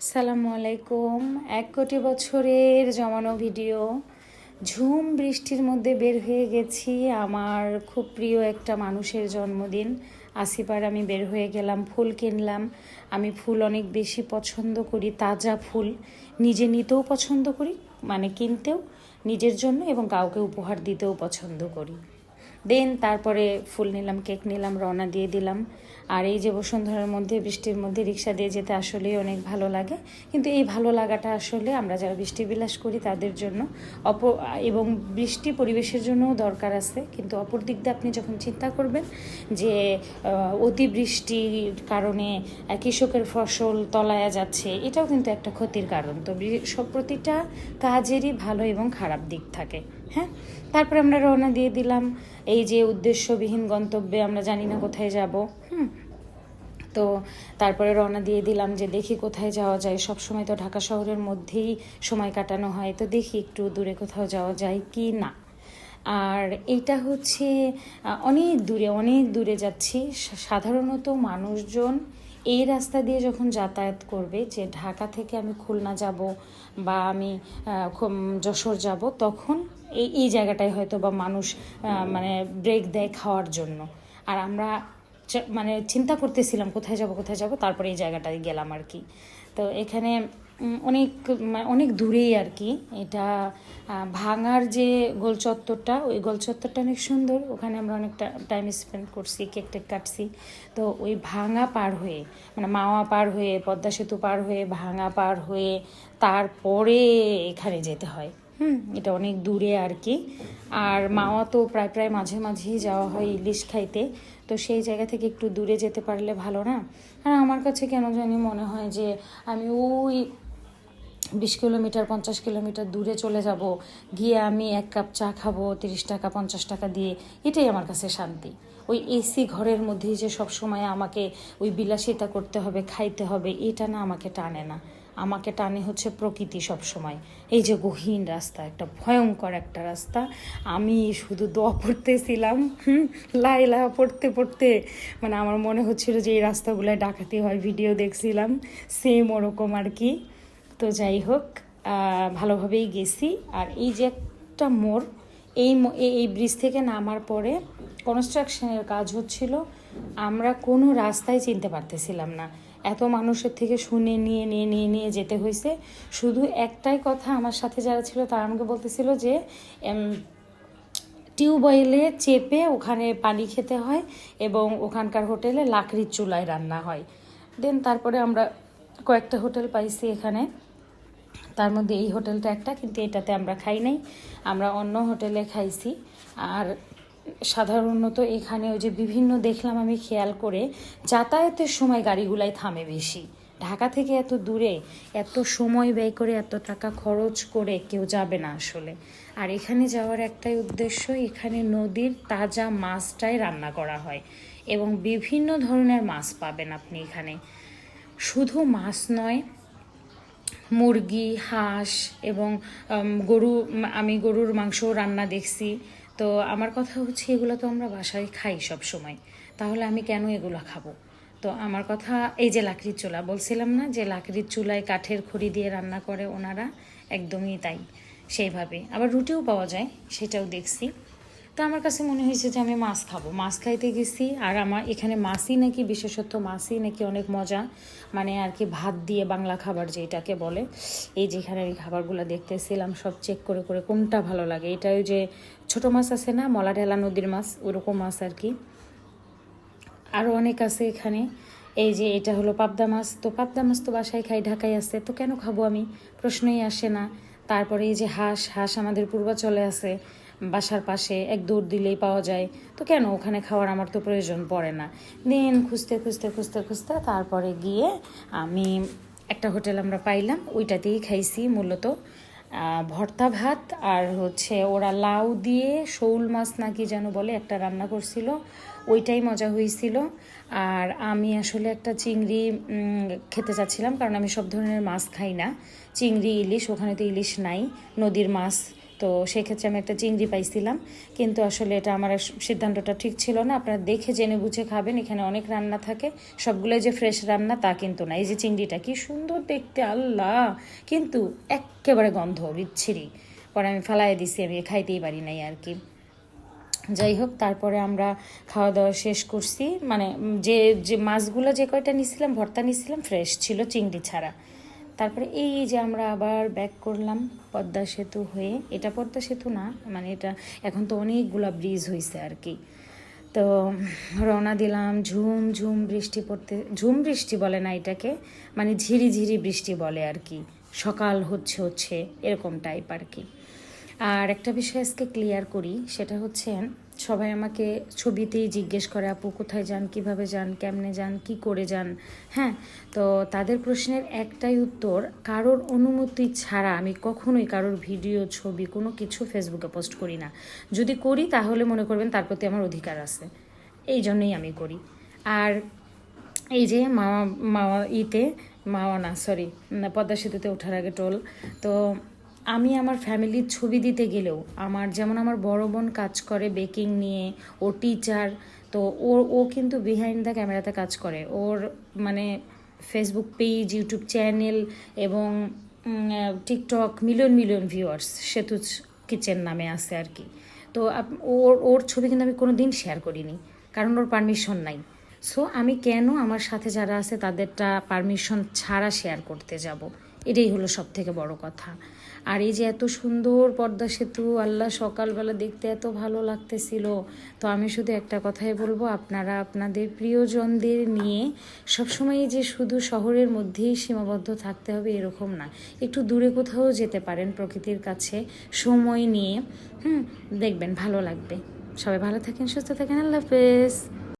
আসসালামু আলাইকুম। এক কোটি বছরের জমানো ভিডিও। ঝুম বৃষ্টির মধ্যে বের হয়ে গেছি। আমার খুব প্রিয় একটা মানুষের জন্মদিন। আসিপার আমি বের হয়ে গেলাম, ফুল কিনলাম। আমি ফুল অনেক বেশি পছন্দ করি, তাজা ফুল। নিজে নিতেও পছন্দ করি মানে কিনতেও, নিজের জন্য এবং কাউকে উপহার দিতেও পছন্দ করি। দেন তারপরে ফুল নিলাম, কেক নিলাম, রওনা দিয়ে দিলাম। আর এই যে বসুন্ধরার মধ্যে, বৃষ্টির মধ্যে রিক্সা দিয়ে যেতে আসলেই অনেক ভালো লাগে। কিন্তু এই ভালো লাগাটা আসলে আমরা যারা বৃষ্টি বিলাস করি তাদের জন্য। অপ, এবং বৃষ্টি পরিবেশের জন্যও দরকার আছে। কিন্তু অপর দিক দিয়ে আপনি যখন চিন্তা করবেন যে অতিবৃষ্টির কারণে কৃষকের ফসল তলায়া যাচ্ছে, এটাও কিন্তু একটা ক্ষতির কারণ। তো সব প্রতিটা কাজেরই ভালো এবং খারাপ দিক থাকে হ্যাঁ? তারপরে আমরা রওনা দিয়ে দিলাম। এই যে উদ্দেশ্যবিহীন গন্তব্যে আমরা জানি না কোথায় যাব, হুম। তো তারপরে রওনা দিয়ে দিলাম যে দেখি কোথায় যাওয়া যায়। সব সময় তো ঢাকা শহরের মধ্যেই সময় কাটানো হয়, তো দেখি একটু দূরে কোথাও যাওয়া যায় কি না। আর এইটা হচ্ছে অনেক দূরে অনেক দূরে যাচ্ছি। সাধারণত মানুষজন এই রাস্তা দিয়ে যখন যাতায়াত করবে যে ঢাকা থেকে আমি খুলনা যাব বা আমি যশোর যাব, তখন এই এই জায়গাটায় হয়তো বা মানুষ মানে ব্রেক দেয় খাওয়ার জন্য। আর আমরা মানে চিন্তা করতেছিলাম কোথায় যাব কোথায় যাব, তারপরে এই জায়গাটায় গেলাম আর কি। তো এখানে অনেক অনেক দূরেই আর কি। এটা ভাঙার যে গোল চত্বরটা, ওই গোল চত্বরটা অনেক সুন্দর। ওখানে আমরা অনেকটা টাইম স্পেন্ড করছি কেক টেক কাটছি। তো ওই ভাঙা পার হয়ে মানে মাওয়া পার হয়ে, পদ্মা সেতু পার হয়ে, ভাঙা পার হয়ে তারপরে এখানে যেতে হয়। হুম, এটা অনেক দূরে আর কি। আর মাওয়া তো প্রায় প্রায় মাঝে মাঝেই যাওয়া হয় ইলিশ খাইতে। তো সেই জায়গা থেকে একটু দূরে যেতে পারলে ভালো না? আর আমার কাছে কেন জানি মনে হয় যে, আমি ওই বিশ কিলোমিটার, পঞ্চাশ কিলোমিটার দূরে চলে যাব, গিয়ে আমি এক কাপ চা খাব, তিরিশ টাকা, পঞ্চাশ টাকা দিয়ে, এটাই আমার কাছে শান্তি। ওই এসি ঘরের মধ্যেই যে সব সময় আমাকে ওই বিলাসিতা করতে হবে, খাইতে হবে, এটা না আমাকে টানে না। আমাকে টানে হচ্ছে প্রকৃতি সব সময়। এই যে গহীন রাস্তা, একটা ভয়ঙ্কর একটা রাস্তা। আমি শুধু দোয়া পড়তেছিলাম লাইলা পড়তে পড়তে। মানে আমার মনে হচ্ছিল যে এই রাস্তাগুলোয় ডাকাতি হয়, ভিডিও দেখছিলাম সেম ওরকম আর কি। তো যাই হোক ভালোভাবেই গেছি। আর এই যে একটা মোড়, এই এই- ব্রিজ থেকে নামার পরে কনস্ট্রাকশনের কাজ হচ্ছিল, আমরা কোনো রাস্তায় চিনতে পারতেছিলাম না। এত মানুষের থেকে শুনে নিয়ে নিয়ে নিয়ে নিয়ে যেতে হয়েছে শুধু একটাই কথা আমার সাথে যারা ছিল তারা আমাকে বলতেছিল যে টিউবওয়েলে চেপে ওখানে পানি খেতে হয় এবং ওখানকার হোটেলে লাকড়ির চুলায় রান্না হয়। দেন তারপরে আমরা কয়েকটা হোটেল পাইছি এখানে। তার মধ্যে এই হোটেলটা একটা, কিন্তু এটাতে আমরা খাই নাই। আমরা অন্য হোটেলে খাইছি। আর সাধারণত এখানে ওই যে বিভিন্ন দেখলাম আমি খেয়াল করে, যাতায়াতের সময় গাড়িগুলাই থামে বেশি। ঢাকা থেকে এত দূরে, এত সময় ব্যয় করে, এত টাকা খরচ করে কেউ যাবে না আসলে। আর এখানে যাওয়ার একটাই উদ্দেশ্য, এখানে নদীর তাজা মাছটাই রান্না করা হয়। এবং বিভিন্ন ধরনের মাছ পাবেন আপনি এখানে। শুধু মাছ নয় মুরগি, হাঁস এবং গরু আমি গরুর মাংস রান্না দেখছি। তো আমার কথা হচ্ছে এগুলো তো আমরা বাসায় খাই সব সময় তাহলে আমি কেন এগুলো খাব? তো আমার কথা, এই যে লাকড়ির চুলা, বলছিলাম না যে লাকড়ির চুলায় কাঠের খড়ি দিয়ে রান্না করে ওনারা? একদমই তাই, সেইভাবে। আবার রুটিও পাওয়া যায়, সেটাও দেখছি। তো আমার কাছে মনে হয়েছে যে আমি মাছ খাব। মাছ খাইতে গেছি আর আমার এখানে মাছই নাকি বিশেষত মাছই নাকি অনেক মজা। মানে আর কি ভাত দিয়ে বাংলা খাবার যেটাকে বলে। এই যেখানে আমি খাবারগুলো দেখতেছিলাম, সব চেক করে করে কোনটা ভালো লাগে। এটাই যে ছোট মাছ আছে না মলা ঢেলা নদীর মাছ, ওরকম মাছ আর কি। আরও অনেক আছে এখানে। এই যে এটা হলো পাবদা মাছ। তো পাবদা মাছ তো বাসায় খাই, ঢাকায় আছে। তো কেন খাব আমি? প্রশ্নই আসে না। তারপরে এই যে হাঁস হাঁস আমাদের পূর্বাচলে আছে। বাসার পাশে এক দৌড় দিলেই পাওয়া যায়। তো কেন ওখানে খাওয়ার আমার তো প্রয়োজন পড়ে না। দিন খুঁজতে খুঁজতে খুঁজতে খুঁজতে তারপরে গিয়ে আমি একটা হোটেল আমরা পাইলাম, ওইটাতেই খাইছি মূলত। ভর্তা ভাত আর হচ্ছে ওরা লাউ দিয়ে শৌল মাছ নাকি যেন বলে একটা রান্না করছিল, ওইটাই মজা হয়েছিল। আর আমি আসলে একটা চিংড়ি খেতে চাচ্ছিলাম কারণ আমি সব ধরনের মাছ খাই না। চিংড়ি, ইলিশ ওখানে তো ইলিশ নাই, নদীর মাছ তো সেক্ষেত্রে আমি একটা চিংড়ি পাইছিলাম কিন্তু আসলে এটা আমার সিদ্ধান্তটা ঠিক ছিল না। আপনারা দেখে জেনে বুঝে খাবেন, এখানে অনেক রান্না থাকে। সবগুলোই যে ফ্রেশ রান্না তা কিন্তু না। এই যে চিংড়িটা কি সুন্দর দেখতে, আল্লাহ! কিন্তু একেবারে গন্ধ, বিচ্ছিরি। পরে আমি ফালাই দিছি, আমি খাইতেই পারি নাই আর কি। যাই হোক, তারপরে আমরা খাওয়া দাওয়া শেষ করছি। মানে যে যে মাছগুলো যে কয়টা নিছিলাম, ভর্তা নিছিলাম ফ্রেশ ছিল চিংড়ি ছাড়া। তারপরে এই যে আমরা আবার ব্যাক করলাম পদ্মা সেতু হয়ে, এটা পদ্মা সেতু না মানে এটা এখন তো অনেকগুলা ব্রিজ হয়েছে আর কি। তো রওনা দিলাম, ঝুম ঝুম বৃষ্টি পড়তে, ঝুম বৃষ্টি বলে না এটাকে মানে ঝিরি ঝিরি বৃষ্টি বলে আর কি। সকাল হচ্ছে হচ্ছে, এরকম টাইপ আর কি। আর একটা বিষয় আজকে ক্লিয়ার করি, সেটা হচ্ছে সবাই আমাকে ছবিতেই জিজ্ঞেস করে, আপু, কোথায় যান? কীভাবে যান? কেমনে যান? কি করে যান? হ্যাঁ তো তাদের প্রশ্নের একটাই উত্তর, কারোর অনুমতি ছাড়া আমি কখনোই কারোর ভিডিও, ছবি, কোনো কিছু ফেসবুকে পোস্ট করি না। যদি করি, তাহলে মনে করবেন তার প্রতি আমার অধিকার আছে। এই জন্যই আমি করি। আর এই যে মামা মামা ইতে, মামা না সরি পদ্মা সেতুতে ওঠার আগে টোল, তো আমি আমার ফ্যামিলির ছবি দিতে গেলেও আমার যেমন আমার বড় বোন কাজ করে বেকিং নিয়ে, ও টিচার তো ওর ও কিন্তু বিহাইন্ড দ্য ক্যামেরাতে কাজ করে। ওর মানে ফেসবুক পেজ ইউটিউব চ্যানেল এবং TikTok million million viewers Setu kitchen নামে আছে আর কি। তো ওর ওর ছবি কিন্তু আমি কোনো দিন শেয়ার করিনি, কারণ ওর পারমিশন নাই। সো আমি কেন আমার সাথে যারা আছে তাদেরটা পারমিশন ছাড়া শেয়ার করতে যাব? এটাই হলো সব থেকে বড় কথা। আর এই যে এত সুন্দর পর্দা সেতু, আল্লাহ সকালবেলা দেখতে এত ভালো লাগতেছিল। তো আমি শুধু একটা কথাই বলব, আপনারা আপনাদের প্রিয়জনদের নিয়ে সবসময় যে শুধু শহরের মধ্যেই সীমাবদ্ধ থাকতে হবে এরকম না। একটু দূরে কোথাও যেতে পারেন প্রকৃতির কাছে সময় নিয়ে। হুম, দেখবেন ভালো লাগবে। সবাই ভালো থাকেন, সুস্থ থাকেন, আল্লাহ হাফেজ।